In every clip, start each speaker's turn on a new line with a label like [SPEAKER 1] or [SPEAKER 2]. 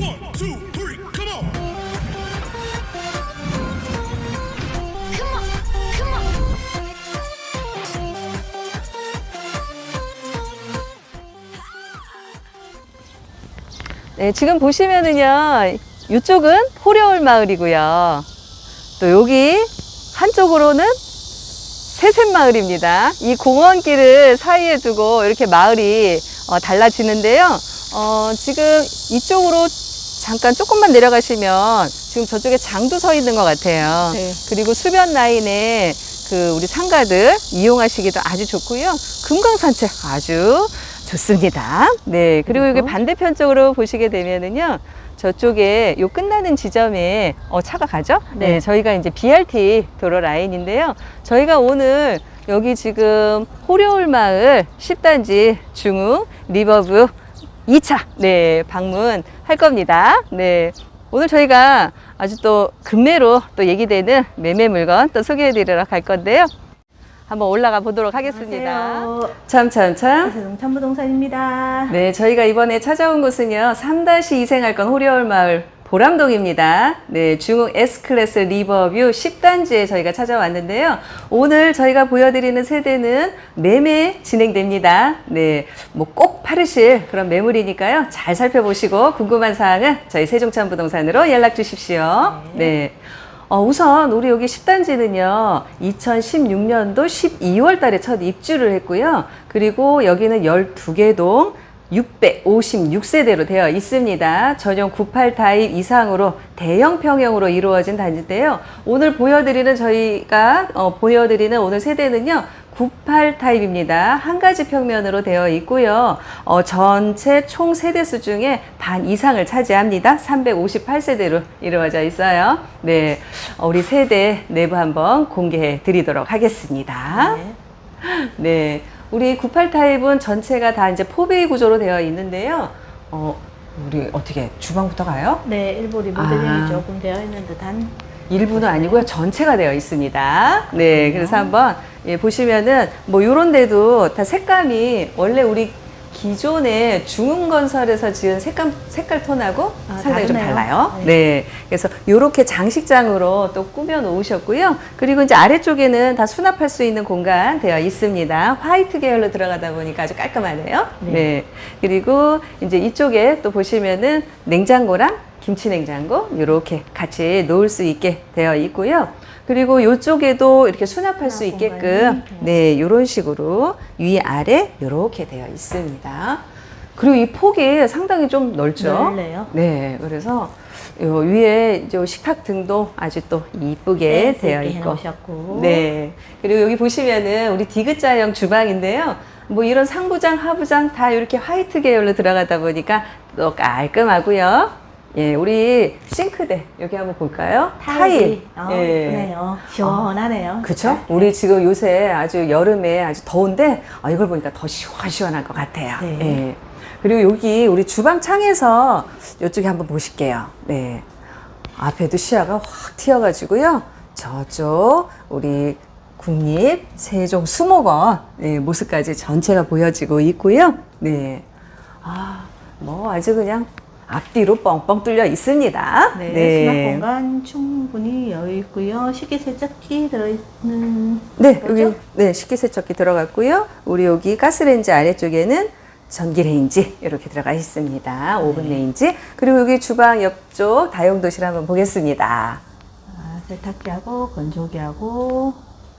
[SPEAKER 1] One, two, three, come on.
[SPEAKER 2] Come on, come on.
[SPEAKER 3] 네, 지금 보시면은요, 이쪽은 호려울 마을이고요. 또 여기 한쪽으로는 새샘 마을입니다. 이 공원길을 사이에 두고 이렇게 마을이 어, 달라지는데요. 어, 지금 이쪽으로 잠깐 조금만 내려가시면 지금 저쪽에 장도 서 있는 것 같아요.
[SPEAKER 4] 네.
[SPEAKER 3] 그리고 수변 라인에 그 우리 상가들 이용하시기도 아주 좋고요. 금강 산책 아주 좋습니다. 네. 그리고 여기? 반대편 쪽으로 보시게 되면은요. 저쪽에 요 끝나는 지점에 어, 차가 가죠? 네.
[SPEAKER 4] 네.
[SPEAKER 3] 저희가 이제 BRT 도로 라인인데요. 저희가 오늘 여기 지금 호려울 마을 10단지 중흥 리버브 2차 네 방문할 겁니다. 네 오늘 저희가 아주 또 금매로 또 얘기되는 매매 물건 또 소개해드리러 갈 건데요. 한번 올라가 보도록 하겠습니다.
[SPEAKER 4] 안녕하세요.
[SPEAKER 3] 참참참.
[SPEAKER 4] 자동차부동산입니다.
[SPEAKER 3] 네, 저희가 이번에 찾아온 곳은요, 3-2 생활권 호려울 마을 보람동입니다. 네, 중흥 S클래스 리버뷰 10단지에 저희가 찾아왔는데요. 오늘 저희가 보여드리는 세대는 매매 진행됩니다. 네, 뭐꼭 파르실 그런 매물이니까요. 잘 살펴보시고 궁금한 사항은 저희 세종천 부동산으로 연락 주십시오. 네. 어, 우선 우리 여기 10단지는요, 2016년도 12월 달에 첫 입주를 했고요. 그리고 여기는 12개 동 656세대로 되어 있습니다. 전용 98 타입 이상으로 대형 평형으로 이루어진 단지인데요. 오늘 보여드리는 저희가 어, 보여드리는 오늘 세대는요. 98 타입입니다. 한 가지 평면으로 되어 있고요. 어, 전체 총 세대수 중에 반 이상을 차지합니다. 358세대로 이루어져 있어요. 네, 어, 우리 세대 내부 한번 공개해 드리도록 하겠습니다.
[SPEAKER 4] 네.
[SPEAKER 3] 네. 우리 98 타입은 전체가 다 이제 포베이 구조로 되어 있는데요. 어, 우리 어떻게 주방부터 가요?
[SPEAKER 4] 네, 일부 리모델링이
[SPEAKER 3] 아.
[SPEAKER 4] 조금 되어 있는 듯한
[SPEAKER 3] 일부는 아니고요. 전체가 되어 있습니다. 네. 그래서 한번 예, 보시면은 뭐 요런 데도 다 색감이 원래 우리 기존의 중흥건설에서 지은 색감, 색깔 톤하고
[SPEAKER 4] 아,
[SPEAKER 3] 상당히 좀
[SPEAKER 4] 다르네요.
[SPEAKER 3] 달라요.
[SPEAKER 4] 네.
[SPEAKER 3] 네. 그래서 요렇게 장식장으로 또 꾸며 놓으셨고요. 그리고 이제 아래쪽에는 다 수납할 수 있는 공간 되어 있습니다. 화이트 계열로 들어가다 보니까 아주 깔끔하네요. 네.
[SPEAKER 4] 네.
[SPEAKER 3] 그리고 이제 이쪽에 또 보시면은 냉장고랑 김치 냉장고 이렇게 같이 놓을 수 있게 되어 있고요. 그리고 이쪽에도 이렇게 수납할 수 있게끔 네, 이런 식으로 위 아래 이렇게 되어 있습니다. 그리고 이 폭이 상당히 좀 넓죠.
[SPEAKER 4] 넓네요.
[SPEAKER 3] 네, 그래서 요 위에 이제 식탁 등도 아주 또 이쁘게
[SPEAKER 4] 센스
[SPEAKER 3] 되어 있고.
[SPEAKER 4] 해놓으셨고.
[SPEAKER 3] 네. 그리고 여기 보시면은 우리 디귿자형 주방인데요. 뭐 이런 상부장, 하부장 다 이렇게 화이트 계열로 들어가다 보니까 또 깔끔하고요. 예, 우리 싱크대 여기 한번 볼까요?
[SPEAKER 4] 타일이 어,
[SPEAKER 3] 예.
[SPEAKER 4] 예쁘네요. 시원하네요.
[SPEAKER 3] 그쵸? 우리 지금 요새 아주 여름에 아주 더운데 아, 이걸 보니까 더 시원시원할 것 같아요.
[SPEAKER 4] 네.
[SPEAKER 3] 예. 그리고 여기 우리 주방 창에서 이쪽에 한번 보실게요. 네. 앞에도 시야가 확 튀어가지고요. 저쪽 우리 국립 세종 수목원 네, 모습까지 전체가 보여지고 있고요. 네. 아, 뭐 아주 그냥 앞뒤로 뻥뻥 뚫려 있습니다.
[SPEAKER 4] 네, 수납 공간 충분히 여유 있고요. 식기세척기 들어있는
[SPEAKER 3] 네,
[SPEAKER 4] 거죠?
[SPEAKER 3] 여기 네 식기세척기 들어갔고요. 우리 여기 가스레인지 아래쪽에는 전기레인지 이렇게 들어가 있습니다. 오븐
[SPEAKER 4] 네.
[SPEAKER 3] 레인지 그리고 여기 주방 옆쪽 다용도실 한번 보겠습니다.
[SPEAKER 4] 아, 세탁기하고 건조기하고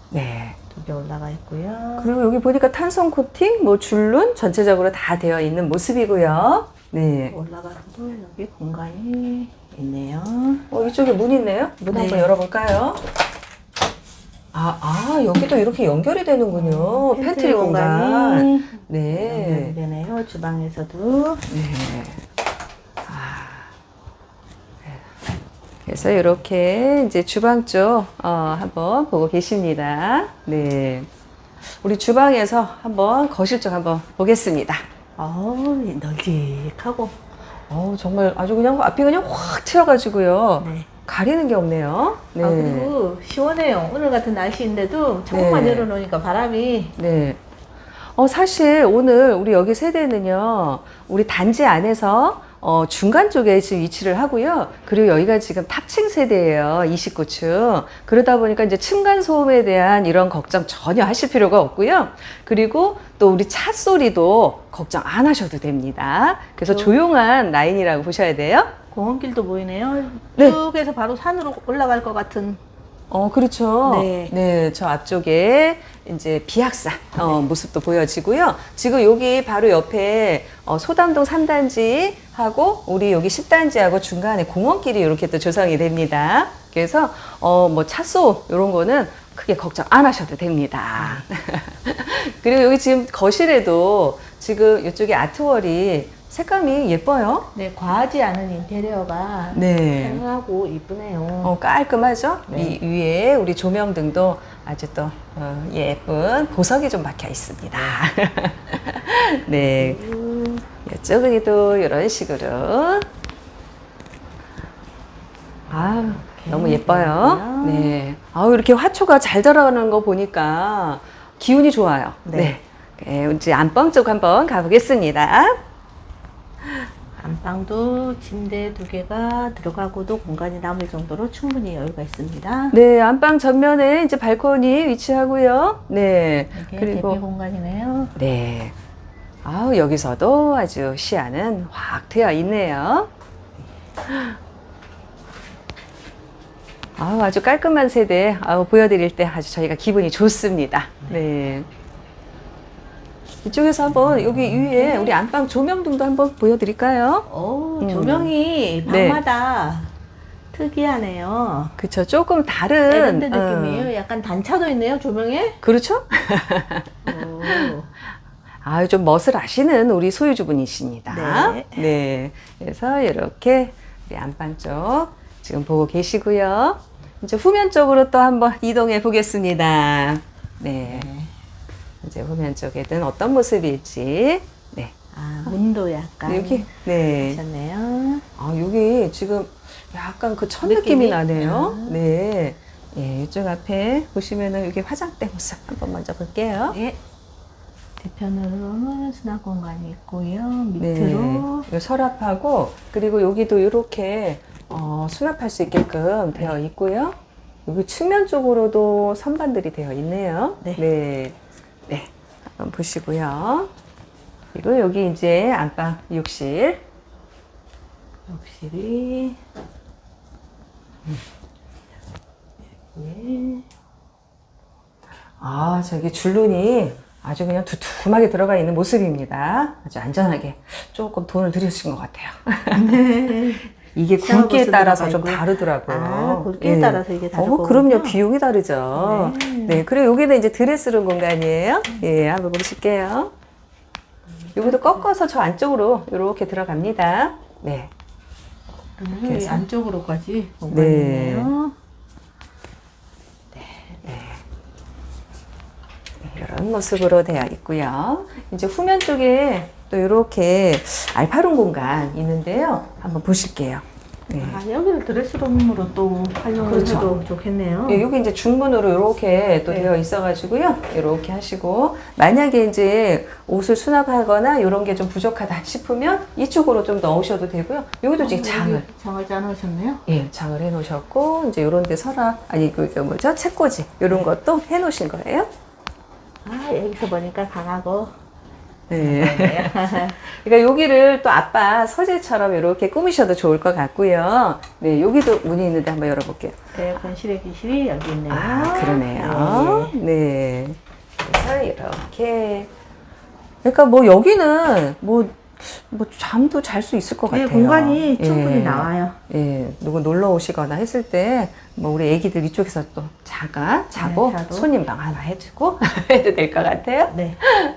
[SPEAKER 3] 네.
[SPEAKER 4] 두 개 올라가 있고요.
[SPEAKER 3] 그리고 여기 보니까 탄성 코팅, 뭐 줄눈 전체적으로 다 되어 있는 모습이고요. 네.
[SPEAKER 4] 올라가도 여기 공간이 있네요.
[SPEAKER 3] 어, 이쪽에 문 있네요. 문
[SPEAKER 4] 네.
[SPEAKER 3] 한번 열어볼까요? 아, 아, 여기도 이렇게 연결이 되는군요. 팬트리 공간.
[SPEAKER 4] 연결이
[SPEAKER 3] 네.
[SPEAKER 4] 되네요. 주방에서도
[SPEAKER 3] 네. 아. 네. 그래서 이렇게 이제 주방 쪽 어, 한번 보고 계십니다. 네. 우리 주방에서 한번 거실 쪽 한번 보겠습니다.
[SPEAKER 4] 어우 널찍하고
[SPEAKER 3] 어 정말 아주 그냥 앞이 그냥 확 튀어가지고요.
[SPEAKER 4] 네.
[SPEAKER 3] 가리는 게 없네요. 네.
[SPEAKER 4] 아 그리고 시원해요. 오늘 같은 날씨인데도 조금만
[SPEAKER 3] 네.
[SPEAKER 4] 열어놓으니까 바람이
[SPEAKER 3] 네. 어, 사실 오늘 우리 여기 세대는요, 우리 단지 안에서 어, 중간 쪽에 지금 위치를 하고요. 그리고 여기가 지금 탑층 세대예요. 29층. 그러다 보니까 이제 층간 소음에 대한 이런 걱정 전혀 하실 필요가 없고요. 그리고 또 우리 차 소리도 걱정 안 하셔도 됩니다. 그래서
[SPEAKER 4] 저-
[SPEAKER 3] 조용한 라인이라고 보셔야 돼요.
[SPEAKER 4] 공원길도 보이네요.
[SPEAKER 3] 네.
[SPEAKER 4] 쭉 해서 바로 산으로 올라갈 것 같은.
[SPEAKER 3] 어, 그렇죠.
[SPEAKER 4] 네.
[SPEAKER 3] 네, 저 앞쪽에 이제 비약산 어, 모습도 보여지고요. 지금 여기 바로 옆에 어, 소담동 3단지 하고 우리 여기 10단지하고 중간에 공원길이 이렇게 또 조성이 됩니다. 그래서 어, 뭐 차소 이런 거는 크게 걱정 안 하셔도 됩니다. 그리고 여기 지금 거실에도 지금 이쪽에 아트월이 색감이 예뻐요.
[SPEAKER 4] 네, 과하지 않은 인테리어가
[SPEAKER 3] 네.
[SPEAKER 4] 다양하고 이쁘네요.
[SPEAKER 3] 어, 깔끔하죠?
[SPEAKER 4] 네.
[SPEAKER 3] 이 위에 우리 조명등도 아주 또 어, 예쁜 보석이 좀 박혀 있습니다. 네,
[SPEAKER 4] 음,
[SPEAKER 3] 이쪽에도 이런 식으로. 아, 너무 예뻐요.
[SPEAKER 4] 예쁘고요.
[SPEAKER 3] 네. 아우, 이렇게 화초가 잘 자라가는 거 보니까 기운이 좋아요. 네.
[SPEAKER 4] 네.
[SPEAKER 3] 네, 이제 안방 쪽 한번 가보겠습니다.
[SPEAKER 4] 안방도 침대 두 개가 들어가고도 공간이 남을 정도로 충분히 여유가 있습니다.
[SPEAKER 3] 네, 안방 전면에 이제 발코니 위치하고요. 네.
[SPEAKER 4] 이게 대피
[SPEAKER 3] 그리고
[SPEAKER 4] 공간이네요.
[SPEAKER 3] 네. 아우, 여기서도 아주 시야는 확 트여 있네요. 아우, 아주 깔끔한 세대, 아우, 보여드릴 때 아주 저희가 기분이 좋습니다. 네. 이쪽에서 한번 여기 위에 우리 안방 조명등도 한번 보여드릴까요?
[SPEAKER 4] 오,
[SPEAKER 3] 음.
[SPEAKER 4] 조명이
[SPEAKER 3] 네.
[SPEAKER 4] 방마다 특이하네요.
[SPEAKER 3] 그쵸, 조금 다른.
[SPEAKER 4] 세련된
[SPEAKER 3] 어,
[SPEAKER 4] 느낌이에요. 약간 단차도 있네요, 조명에.
[SPEAKER 3] 그렇죠?
[SPEAKER 4] 오.
[SPEAKER 3] 아유, 좀 멋을 아시는 우리 소유주분이십니다.
[SPEAKER 4] 네.
[SPEAKER 3] 네. 그래서 이렇게 우리 안방 쪽 지금 보고 계시고요. 이제 후면 쪽으로 또 한번 이동해 보겠습니다. 네. 이제 후면 쪽에는 어떤 모습일지. 네.
[SPEAKER 4] 아, 문도 약간
[SPEAKER 3] 여기, 네.
[SPEAKER 4] 하셨네요.
[SPEAKER 3] 아, 여기 지금 약간 그천
[SPEAKER 4] 느낌이?
[SPEAKER 3] 느낌이 나네요.
[SPEAKER 4] 아.
[SPEAKER 3] 네. 예, 이쪽 앞에 보시면은 여기 화장대 모습 한번 먼저 볼게요.
[SPEAKER 4] 네. 뒤편으로는 수납 공간이 있고요.
[SPEAKER 3] 네.
[SPEAKER 4] 밑으로
[SPEAKER 3] 요 서랍하고 그리고 여기도 이렇게 어, 수납할 수 있게끔 되어 있고요. 여기 측면 쪽으로도 선반들이 되어 있네요.
[SPEAKER 4] 네.
[SPEAKER 3] 네. 네. 한번 보시고요. 그리고 여기 이제 안방 욕실.
[SPEAKER 4] 욕실이 예.
[SPEAKER 3] 아, 저기 줄눈이 아주 그냥 두툼하게 들어가 있는 모습입니다. 아주 안전하게 조금 돈을 들이신 것 같아요. 이게 굵기에 따라서 좀. 다르더라고요.
[SPEAKER 4] 아, 굵기에 따라서 이게
[SPEAKER 3] 어,
[SPEAKER 4] 다르거군요.
[SPEAKER 3] 그럼요. 비용이 다르죠.
[SPEAKER 4] 네.
[SPEAKER 3] 네. 그리고 여기는 이제 드레스룸 공간이에요. 예, 한번 보실게요. 여기도 꺾어서 저 안쪽으로 이렇게 들어갑니다. 네.
[SPEAKER 4] 그러면
[SPEAKER 3] 그래서?
[SPEAKER 4] 이 안쪽으로까지 공간이
[SPEAKER 3] 네.
[SPEAKER 4] 있네요.
[SPEAKER 3] 이런 모습으로 되어 있고요. 이제 후면 쪽에 또 이렇게 알파룸 공간 있는데요. 한번 보실게요. 네.
[SPEAKER 4] 아, 여기를 드레스룸으로 또 활용을
[SPEAKER 3] 그렇죠.
[SPEAKER 4] 해도 좋겠네요.
[SPEAKER 3] 예, 여기 이제 중문으로 이렇게 또
[SPEAKER 4] 네.
[SPEAKER 3] 되어 있어가지고요. 이렇게 하시고 만약에 이제 옷을 수납하거나 이런 게 좀 부족하다 싶으면 이쪽으로 좀 넣으셔도 되고요. 여기도 지금 장을
[SPEAKER 4] 여기 장을 짜놓으셨네요.
[SPEAKER 3] 예 장을 해놓으셨고 이제 이런 데 서랍 아니 그, 그 뭐죠 책꽂이 이런 것도 해놓으신 거예요.
[SPEAKER 4] 아, 여기서 보니까 강하고.
[SPEAKER 3] 네. 그러니까 여기를 또 아빠 서재처럼 이렇게 꾸미셔도 좋을 것 같고요. 네, 여기도 문이 있는데 한번 열어볼게요.
[SPEAKER 4] 에어컨 실외 기실이 여기 있네요.
[SPEAKER 3] 아, 그러네요.
[SPEAKER 4] 네.
[SPEAKER 3] 네. 그래서 이렇게. 그러니까 뭐 여기는 뭐, 뭐 잠도 잘 수 있을 것
[SPEAKER 4] 네,
[SPEAKER 3] 같아요.
[SPEAKER 4] 공간이 충분히
[SPEAKER 3] 예.
[SPEAKER 4] 나와요.
[SPEAKER 3] 예, 누구 놀러 오시거나 했을 때, 뭐 우리 애기들 이쪽에서 또 자가, 자고,
[SPEAKER 4] 네, 자도.
[SPEAKER 3] 손님 방 하나 해주고 해도 될 것 같아요.
[SPEAKER 4] 네.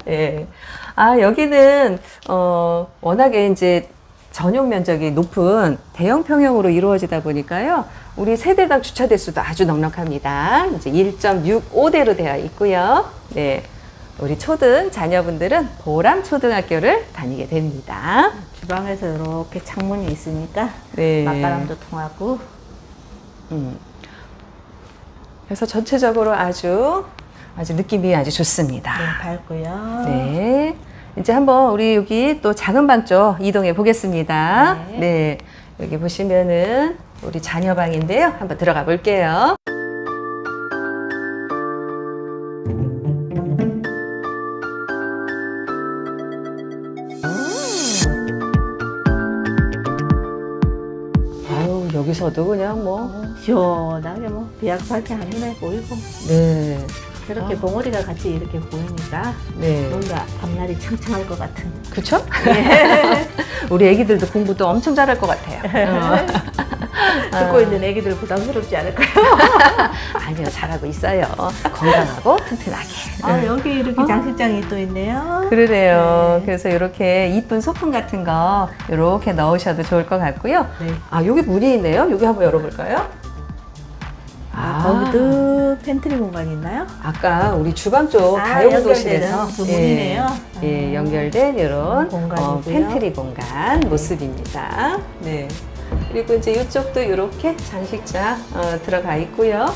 [SPEAKER 3] 예. 아, 여기는, 어, 워낙에 이제 전용 면적이 높은 대형 평형으로 이루어지다 보니까요. 우리 세대당 주차 대수도 아주 넉넉합니다. 이제 1.65대로 되어 있고요. 네. 우리 초등 자녀분들은 보람 초등학교를 다니게 됩니다.
[SPEAKER 4] 주방에서 이렇게 창문이 있으니까
[SPEAKER 3] 네.
[SPEAKER 4] 맞바람도 통하고
[SPEAKER 3] 음. 그래서 전체적으로 아주 아주 느낌이 아주 좋습니다.
[SPEAKER 4] 네, 밝고요.
[SPEAKER 3] 네. 이제 한번 우리 여기 또 작은 방 쪽 이동해 보겠습니다.
[SPEAKER 4] 네.
[SPEAKER 3] 네. 여기 보시면은 우리 자녀 방인데요. 한번 들어가 볼게요. 여기서도 그냥 뭐,
[SPEAKER 4] 시원하게 뭐 비약하게 하늘에 보이고
[SPEAKER 3] 네.
[SPEAKER 4] 저렇게
[SPEAKER 3] 아.
[SPEAKER 4] 봉우리가 같이 이렇게 보이니까
[SPEAKER 3] 네.
[SPEAKER 4] 뭔가 앞날이 창창할 것 같은
[SPEAKER 3] 그쵸? 우리 애기들도 공부도 엄청 잘할 것 같아요.
[SPEAKER 4] 듣고 있는 애기들 부담스럽지 않을까요?
[SPEAKER 3] 아니요, 잘하고 있어요. 건강하고 튼튼하게.
[SPEAKER 4] 아 여기 이렇게
[SPEAKER 3] 아.
[SPEAKER 4] 장식장이 또 있네요.
[SPEAKER 3] 그러네요.
[SPEAKER 4] 네.
[SPEAKER 3] 그래서 이렇게 이쁜 소품 같은 거 이렇게 넣으셔도 좋을 것 같고요.
[SPEAKER 4] 네.
[SPEAKER 3] 아, 여기 문이 있네요. 여기 한번 열어볼까요?
[SPEAKER 4] 아, 거기도 팬트리 공간이 있나요?
[SPEAKER 3] 아까 우리 주방 쪽
[SPEAKER 4] 아,
[SPEAKER 3] 다용도실에서
[SPEAKER 4] 연결되는 부분이네요.
[SPEAKER 3] 예, 예,
[SPEAKER 4] 아.
[SPEAKER 3] 연결된 이런
[SPEAKER 4] 공간이고요.
[SPEAKER 3] 어, 팬트리 공간 모습입니다. 네. 그리고 이제 이쪽도 이렇게 장식장 어, 들어가 있고요.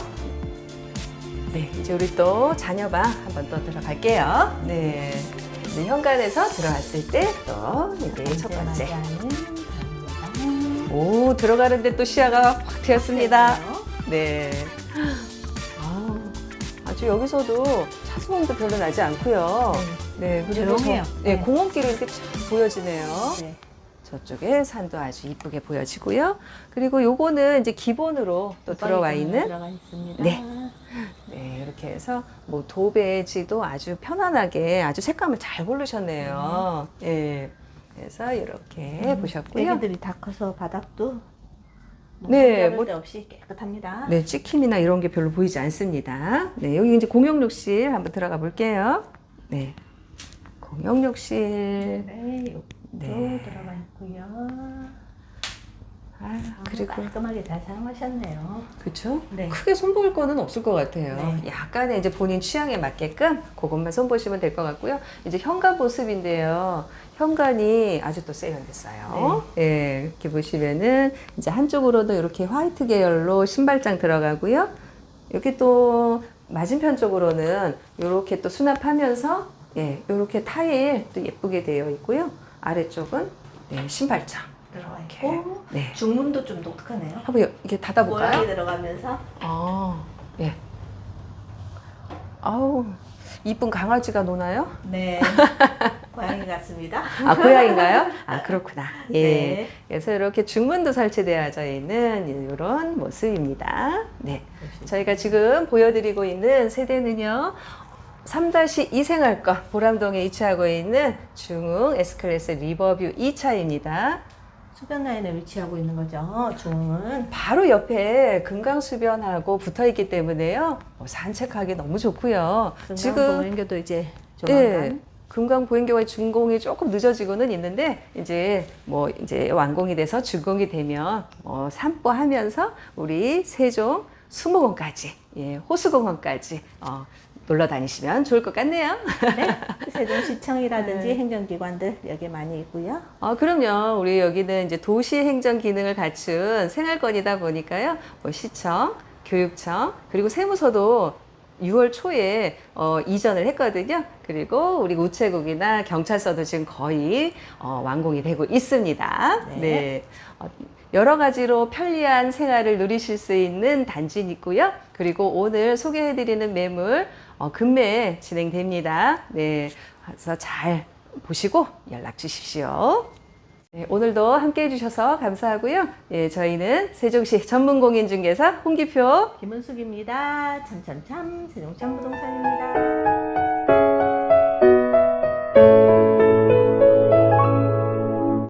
[SPEAKER 3] 네, 이제 우리 또 자녀방 한번 또 들어갈게요. 네. 네, 현관에서 들어왔을 때 또 이제 첫 번째. 오, 들어가는데 또 시야가 확 트였습니다. 네. 아우, 아주 여기서도 차수공도 별로 나지 않고요. 네, 그리고
[SPEAKER 4] 조용해요.
[SPEAKER 3] 저- 네,
[SPEAKER 4] 네.
[SPEAKER 3] 공원길이 이렇게 쫙 보여지네요.
[SPEAKER 4] 네.
[SPEAKER 3] 저쪽에 산도 아주 이쁘게 보여지고요. 그리고 요거는 이제 기본으로 또 들어와 있는
[SPEAKER 4] 들어가 있습니다.
[SPEAKER 3] 네. 네, 이렇게 해서 뭐 도배지도 아주 편안하게 아주 색감을 잘 고르셨네요. 예. 그래서 이렇게 보셨고요.
[SPEAKER 4] 애기들이 다 커서 바닥도
[SPEAKER 3] 네,
[SPEAKER 4] 뭐
[SPEAKER 3] 뭐-
[SPEAKER 4] 데 없이 깨끗합니다.
[SPEAKER 3] 네, 찍힘이나 이런 게 별로 보이지 않습니다. 네, 여기 이제 공용욕실 한번 들어가 볼게요. 네. 공용욕실.
[SPEAKER 4] 네, 여기도
[SPEAKER 3] 네.
[SPEAKER 4] 들어가 있고요.
[SPEAKER 3] 아, 그리고
[SPEAKER 4] 깔끔하게 잘 사용하셨네요.
[SPEAKER 3] 그쵸?
[SPEAKER 4] 네.
[SPEAKER 3] 크게 손볼 거는 없을 것 같아요.
[SPEAKER 4] 네.
[SPEAKER 3] 약간의 이제 본인 취향에 맞게끔 그것만 손보시면 될 것 같고요. 이제 현관 모습인데요. 현관이 아주 또 세련됐어요. 예, 이렇게 보시면은 이제 한쪽으로도 이렇게 화이트 계열로 신발장 들어가고요. 여기 또 맞은편 쪽으로는 이렇게 또 수납하면서 예, 이렇게 타일 또 예쁘게 되어 있고요. 아래쪽은 네, 신발장.
[SPEAKER 4] 들어가
[SPEAKER 3] 이렇게.
[SPEAKER 4] 있고
[SPEAKER 3] 네.
[SPEAKER 4] 중문도 좀 독특하네요.
[SPEAKER 3] 한번 여- 이렇게 닫아볼까요?
[SPEAKER 4] 모양이 들어가면서
[SPEAKER 3] 아, 예. 아우, 이쁜 강아지가 노나요?
[SPEAKER 4] 네 고양이 같습니다.
[SPEAKER 3] 아, 고양인가요? 아, 그렇구나. 예.
[SPEAKER 4] 네.
[SPEAKER 3] 그래서 이렇게 중문도 설치되어져 있는 이런 모습입니다. 네. 저희가 지금 보여드리고 있는 세대는요. 3-2 생활권 보람동에 위치하고 있는 중흥 S클래스 리버뷰 2차입니다.
[SPEAKER 4] 수변 라인에 위치하고 있는 거죠. 중은
[SPEAKER 3] 바로 옆에 금강수변하고 붙어 있기 때문에요. 뭐 산책하기 너무 좋고요.
[SPEAKER 4] 지금 보행교도 이제
[SPEAKER 3] 예,
[SPEAKER 4] 조만간
[SPEAKER 3] 금강 보행교의 준공이 조금 늦어지고는 있는데 이제 뭐 이제 완공이 돼서 준공이 되면 뭐 산보하면서 우리 세종 수목원까지 예, 호수공원까지 어, 놀러 다니시면 좋을 것 같네요.
[SPEAKER 4] 네, 세종시청이라든지
[SPEAKER 3] 네.
[SPEAKER 4] 행정기관들 여기 많이 있고요.
[SPEAKER 3] 어, 그럼요. 우리 여기는 이제 도시 행정 기능을 갖춘 생활권이다 보니까요. 뭐 시청, 교육청, 그리고 세무서도 6월 초에 어, 이전을 했거든요. 그리고 우리 우체국이나 경찰서도 지금 거의 어, 완공이 되고 있습니다.
[SPEAKER 4] 네.
[SPEAKER 3] 네. 어, 여러 가지로 편리한 생활을 누리실 수 있는 단지는 있고요. 그리고 오늘 소개해드리는 매물 어, 금매 진행됩니다. 네, 그래서 잘 보시고 연락 주십시오. 네, 오늘도 함께 해주셔서 감사하고요. 예, 저희는 세종시 전문공인중개사 홍기표
[SPEAKER 4] 김은숙입니다. 참참참 세종참 부동산입니다.